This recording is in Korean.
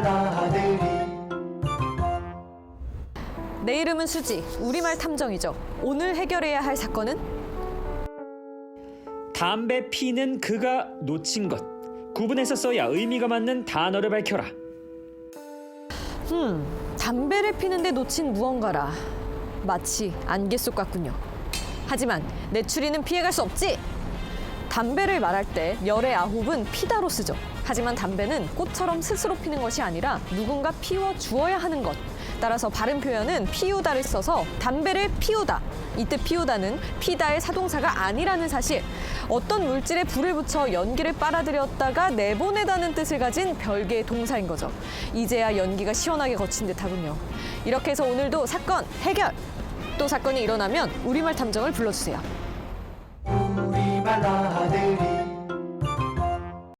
나들이 내 이름은 수지. 우리말 탐정이죠. 오늘 해결해야 할 사건은 담배 피는 그가 놓친 것. 구분해서 써야 의미가 맞는 단어를 밝혀라. 담배를 피는데 놓친 무언가라. 마치 안개 속 같군요. 하지만 내 추리는 피해갈 수 없지. 담배를 말할 때 열의 아홉은 피다로 쓰죠. 하지만 담배는 꽃처럼 스스로 피는 것이 아니라 누군가 피워 주어야 하는 것. 따라서 바른 표현은 피우다를 써서 담배를 피우다. 이때 피우다는 피다의 사동사가 아니라는 사실. 어떤 물질에 불을 붙여 연기를 빨아들였다가 내보내다는 뜻을 가진 별개의 동사인 거죠. 이제야 연기가 시원하게 거친 듯 하군요. 이렇게 해서 오늘도 사건 해결. 또 사건이 일어나면 우리말 탐정을 불러주세요. 우리말 나들이